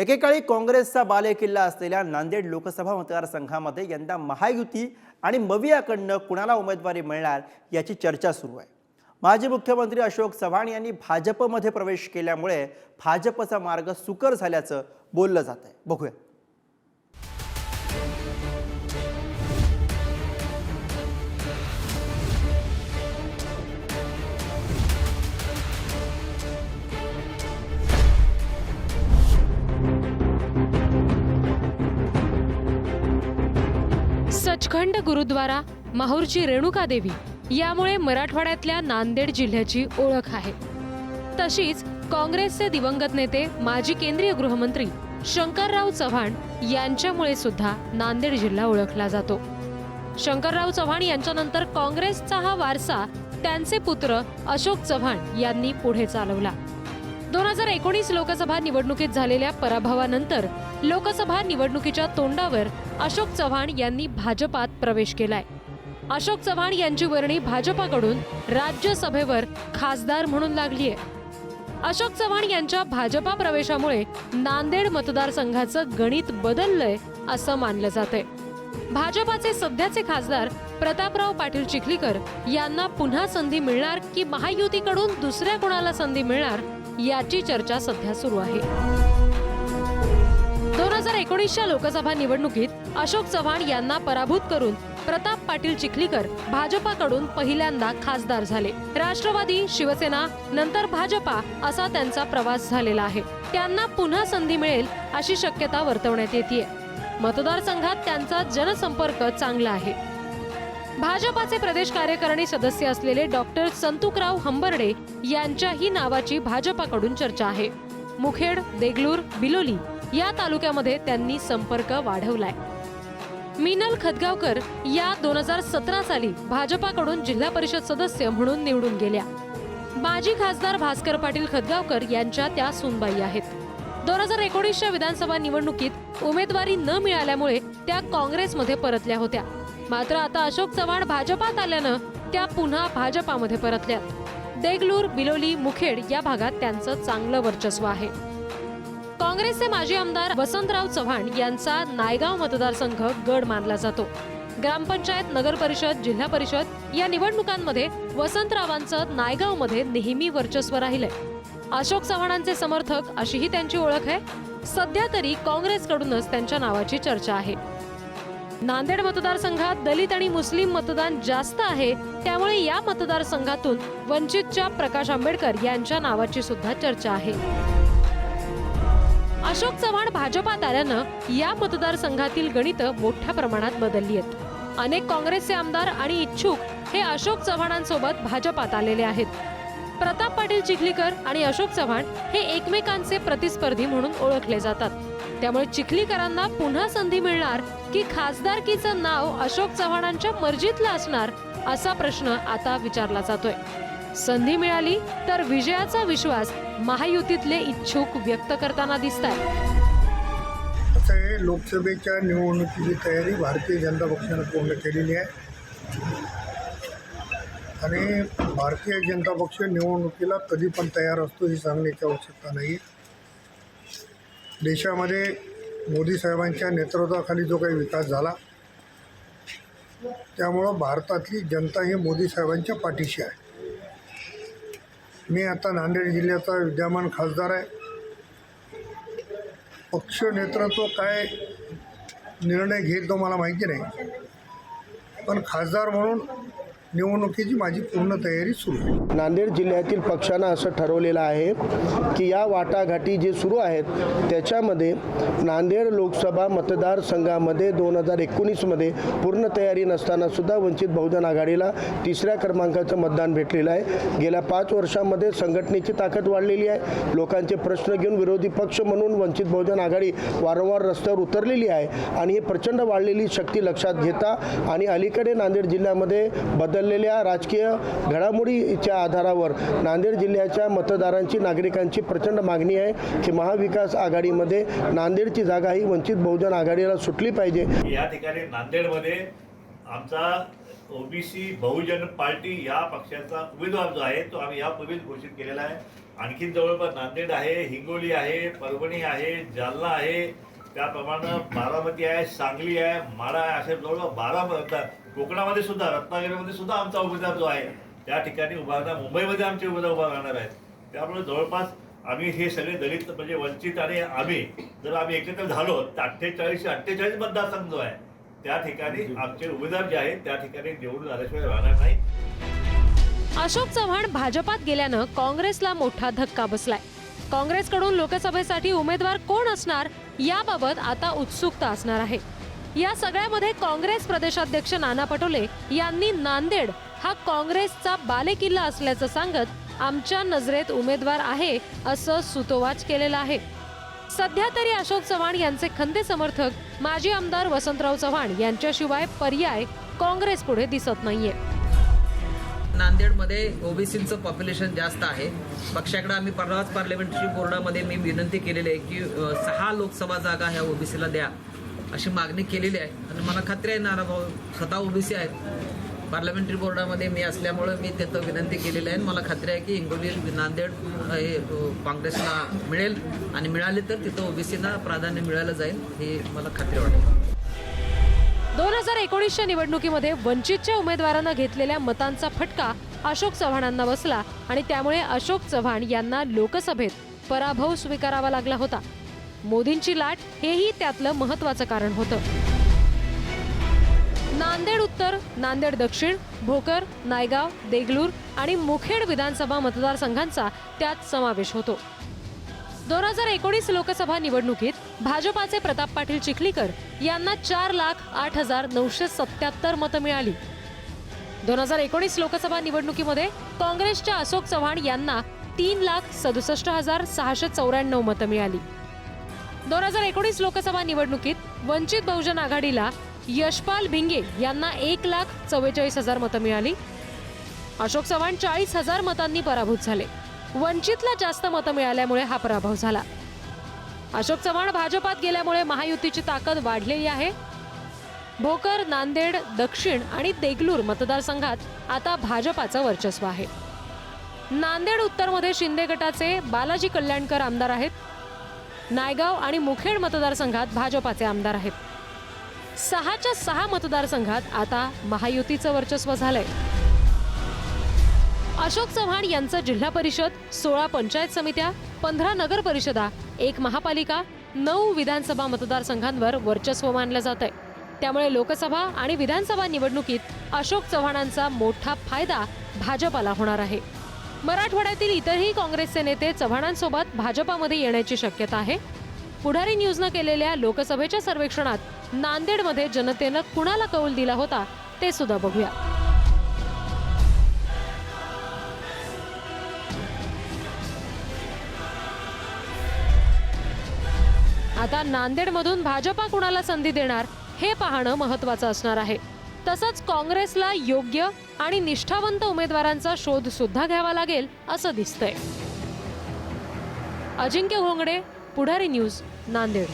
एकेकाळी काँग्रेसचा बालेकिल्ला असलेल्या नांदेड लोकसभा मतदारसंघामध्ये यंदा महायुती आणि मवियाकडनं कुणाला उमेदवारी मिळणार याची चर्चा सुरू आहे. माजी मुख्यमंत्री अशोक चव्हाण यांनी भाजपमध्ये प्रवेश केल्यामुळे भाजपचा मार्ग सुकर झाल्याचं बोललं जात आहे बघूया. सचखंड गुरुद्वारा माहूरची रेणुका देवी यामुळे मराठवाड्यातल्या नांदेड जिल्ह्याची ओळख आहे. तशीच काँग्रेसचे दिवंगत नेते माजी केंद्रीय गृहमंत्री शंकरराव चव्हाण यांच्यामुळे सुद्धा नांदेड जिल्हा ओळखला जातो. शंकरराव चव्हाण यांच्यानंतर काँग्रेसचा हा वारसा त्यांचे पुत्र अशोक चव्हाण यांनी पुढे चालवला. दोन हजार एकोणीस लोकसभा निवडणुकीत झालेल्या पराभवानंतर लोकसभा निवडणुकीच्या तोंडावर अशोक चव्हाण यांनी भाजपात प्रवेश केलाय. अशोक चव्हाण यांची वर्णी भाजपाकडून राज्यसभेवर खासदार म्हणून लागलीय. अशोक चव्हाण यांच्या भाजपा प्रवेशामुळे नांदेड मतदारसंघाचं गणित बदललंय असं मानलं जातंय. भाजपाचे सध्याचे खासदार प्रतापराव पाटील चिखलीकर यांना पुन्हा संधी मिळणार की महायुतीकडून दुसऱ्या कोणाला संधी मिळणार याची चर्चा सध्या सुरू आहे. दोन हजार एकोणीसच्या लोकसभा निवडणुकीत अशोक चव्हाण यांना पराभूत करून प्रताप पाटील चिखलीकर भाजपाकडून पहिल्यांदा खासदार झाले. राष्ट्रवादी शिवसेना नंतर भाजपा असा त्यांचा प्रवास झालेला आहे. त्यांना पुन्हा संधी मिळेल अशी शक्यता वर्तवण्यात येते मतदारसंघात त्यांचा जनसंपर्क चांगला आहे. भाजपाचे प्रदेश कार्यकारिणी सदस्य असलेले डॉक्टर संतुकराव हंबर्डे यांच्याही नावाची भाजपाकडून चर्चा आहे. मुखेड देगलूर बिलोली या तालुक्यामध्ये त्यांनी संपर्क वाढवलाय. मिनल खदगावकर या दोन हजार सतरा साली भाजपाकडून जिल्हा परिषद सदस्य म्हणून निवडून गेल्या. माजी खासदार भास्कर पाटील खदगावकर यांच्या त्या सुनबाई आहेत. दोन हजार एकोणीसच्या विधानसभा निवडणुकीत उमेदवारी न मिळाल्यामुळे त्या काँग्रेसमध्ये परतल्या होत्या. मात्र आता अशोक चव्हाण भाजपात आल्यानं त्या पुन्हा भाजपामध्ये परतल्यात. देगलूर बिलोली मुखेड या भागात त्यांचं चांगलं वर्चस्व आहे. काँग्रेसचे माजी आमदार वसंतराव चव्हाण यांचा नायगाव मतदारसंघ गड मानला जातो. ग्रामपंचायत नगर परिषद जिल्हा परिषद या निवडणुकांमध्ये वसंतरावांचं नायगावमध्ये नेहमी वर्चस्व राहिलंय. अशोक चव्हाणांचे समर्थक अशीही त्यांची ओळख आहे. सध्या तरी काँग्रेसकडूनच त्यांच्या नावाची चर्चा आहे. नांदेड मतदारसंघात दलित आणि मुस्लिम मतदान जास्त आहे त्यामुळे या मतदारसंघातून वंचितच्या प्रकाश आंबेडकर यांच्या नावाची सुद्धा चर्चा आहे. अशोक चव्हाण भाजपात आल्यानं या मतदारसंघातील गणित मोठ्या प्रमाणात बदलली आहेत. अनेक काँग्रेसचे आमदार आणि इच्छुक हे अशोक चव्हाणांसोबत भाजपात आलेले आहेत. प्रताप पाटील चिखलीकर आणि अशोक चव्हाण हे एकमेकांचे प्रतिस्पर्धी म्हणून ओळखले जातात. त्यामुळे चिखलीकरांना पुन्हा संधी मिळणार की खासदारकीचं नाव अशोक चव्हाणांच्या मर्जीतलं असणार असा प्रश्न आता विचारला जातोय. संधी मिळाली तर विजयाचा विश्वास महायुतीतले इच्छुक व्यक्त करताना दिसत आहे लोकसभेच्या निवडणुकीची तयारी भारतीय जनता पक्षानं पूर्ण केलेली आहे. आणि भारतीय जनता पक्ष निवडणुकीला कधी पण तयार असतो ही सांगण्याची आवश्यकता नाही देशामध्ये मोदी साहेबांच्या नेतृत्वाखाली जो काही विकास झाला त्यामुळं भारतातली जनता ही मोदी साहेबांच्या पाठीशी आहे. मी आता नांदेड जिल्ह्याचा विद्यमान खासदार आहे. पक्ष नेतृत्व काय निर्णय घेईल तो मला माहिती नाही. पण खासदार म्हणून निवडणुकीची माझी पूर्ण तयारी सुरू आहे. नांदेड जिल्ह्यातील पक्षानं असं ठरवलेलं आहे की या वाटाघाटी जे सुरू आहेत त्याच्यामध्ये नांदेड लोकसभा मतदारसंघामध्ये दोन हजार एकोणीसमध्ये पूर्ण तयारी नसताना सुद्धा वंचित बहुजन आघाडीला तिसऱ्या क्रमांकाचं मतदान भेटलेलं आहे. गेल्या पाच वर्षामध्ये संघटनेची ताकद वाढलेली आहे. लोकांचे प्रश्न घेऊन विरोधी पक्ष म्हणून वंचित बहुजन आघाडी वारंवार रस्त्यावर उतरलेली आहे आणि ही प्रचंड वाढलेली शक्ती लक्षात घेता आणि अलीकडे नांदेड जिल्ह्यामध्ये बदल बदललेल्या राजकीय घडामोडीच्या आधारावर नांदेड जिल्ह्याच्या मतदारांची नागरिकांची प्रचंड मागणी आहे की महाविकास आघाडीमध्ये नांदेडची जागा ही वंचित बहुजन आघाडीला सुटली पाहिजे. या ठिकाणी नांदेडमध्ये आमचा ओबीसी बहुजन पार्टी या पक्षाचा उमेदवार जो आहे तो आम्ही यापूर्वीच घोषित केलेला आहे. आणखीन जवळपास नांदेड आहे हिंगोली आहे परभणी आहे जालना आहे. त्याप्रमाणे बारामती आहे सांगली आहे माडा आहे असे जवळपास बारा रत्ना कोकणामध्ये सुद्धा रत्नागिरीमध्ये सुद्धा आमचा उमेदवार जो आहे त्या ठिकाणी उभा राहणार. मुंबईमध्ये आमचे उमेदवार उभा राहणार आहेत. त्यामुळे जवळपास आम्ही हे सगळे दलित म्हणजे वंचित आणि आम्ही जर आम्ही एकत्र झालो तर अठ्ठेचाळीस अठ्ठेचाळीस मतदारसंघ जो आहे त्या ठिकाणी आमचे उमेदवार जे आहेत त्या ठिकाणी निवडून आल्याशिवाय राहणार नाही. अशोक चव्हाण भाजपात गेल्यानं काँग्रेसला मोठा धक्का बसलाय. काँग्रेसकडून लोकसभेसाठी उमेदवार कोण असणार याबाबत आता उत्सुकता असणार आहे. या सगळ्यामध्ये काँग्रेस प्रदेशाध्यक्ष नाना पटोले यांनी नांदेड हा काँग्रेसचा बालेकिल्ला असल्याचं सांगत आमच्या नजरेत उमेदवार आहे असं सुतोवाच केलेला आहे. सध्या तरी अशोक चव्हाण यांचे खंदे समर्थक माजी आमदार वसंतराव चव्हाण यांच्याशिवाय पर्याय काँग्रेस पुढे दिसत नाहीये. नांदेडमध्ये ओबीसीचं पॉप्युलेशन जास्त आहे. पक्षाकडे आम्ही परवाच पार्लमेंटरी बोर्डामध्ये मी विनंती केलेली आहे की सहा लोकसभा जागा ह्या ओबीसीला द्या. अशी मागणी केलेली आहे. आणि मला खात्री आहे नानाभाऊ स्वतः ओबीसी आहेत. पार्लमेंटरी बोर्डामध्ये मी असल्यामुळं मी त्याचं विनंती केलेली आहे. आणि मला खात्री आहे की हिंगोली नांदेड हे काँग्रेसला मिळेल आणि मिळाले तर तिथं ओबीसीना प्राधान्य मिळालं जाईल हे मला खात्री वाटते. दोन हजार एकोणीसच्या निवडणुकीमध्ये वंचितच्या उमेदवारांना घेतलेल्या मतांचा फटका अशोक चव्हाणांना बसला. आणि त्यामुळे अशोक चव्हाण यांना लोकसभेत पराभव स्वीकारावा लागला होता. मोदींची लाट हेही त्यातलं महत्वाचं कारण होतं. नांदेड उत्तर नांदेड दक्षिण भोकर नायगाव देगलूर आणि मुखेड विधानसभा मतदारसंघांचा त्यात समावेश होतो. दोन हजार एकोणीस लोकसभा निवडणुकीत भाजपाचे प्रताप पाटील चिखलीकर यांना चार लाख आठ हजार नऊशे सत्याहत्तर मतं मिळाली. दोन हजार एकोणीस लोकसभा निवडणुकीमध्ये काँग्रेसच्या अशोक चव्हाण यांना तीन लाख सदुसष्ट हजार सहाशे चौऱ्याण्णव मतं मिळाली. दोन हजार एकोणीस लोकसभा निवडणुकीत वंचित बहुजन आघाडीला यशपाल भिंगे यांना एक लाख चव्वेचाळीस हजार मतं मिळाली. अशोक चव्हाण चाळीस हजार मतांनी पराभूत झाले. वंचितला जास्त मतं मिळाल्यामुळे हा पराभव झाला. अशोक चव्हाण भाजपात गेल्यामुळे महायुतीची ताकद वाढलेली आहे. भोकर नांदेड दक्षिण आणि देगलूर मतदारसंघात आता भाजपाचं वर्चस्व आहे. नांदेड उत्तरमध्ये शिंदे गटाचे बालाजी कल्याणकर आमदार आहेत. नायगाव आणि मुखेड मतदारसंघात भाजपाचे आमदार आहेत. सहाच्या सहा मतदारसंघात आता महायुतीचं वर्चस्व झालंय. अशोक चव्हाण यांचं जिल्हा परिषद सोळा पंचायत समित्या पंधरा नगर परिषदा एक महापालिका नऊ विधानसभा मतदारसंघांवर वर्चस्व मानलं जात आहे त्यामुळे लोकसभा आणि विधानसभा निवडणुकीत अशोक चव्हाणांचा मोठा फायदा भाजपाला होणार आहे. मराठवाड्यातील इतरही काँग्रेसचे नेते चव्हाणांसोबत भाजपामध्ये येण्याची शक्यता आहे. पुढारी न्यूजनं केलेल्या लोकसभेच्या सर्वेक्षणात नांदेडमध्ये जनतेनं कुणाला कौल दिला होता ते सुद्धा बघूया. आता नांदेडमधून भाजपा कुणाला संधी देणार हे पाहणं महत्वाचं असणार आहे. तसंच काँग्रेसला योग्य आणि निष्ठावंत उमेदवारांचा शोध सुद्धा घ्यावा लागेल असं दिसतंय. अजिंक्य घोंगडे पुढारी न्यूज नांदेड.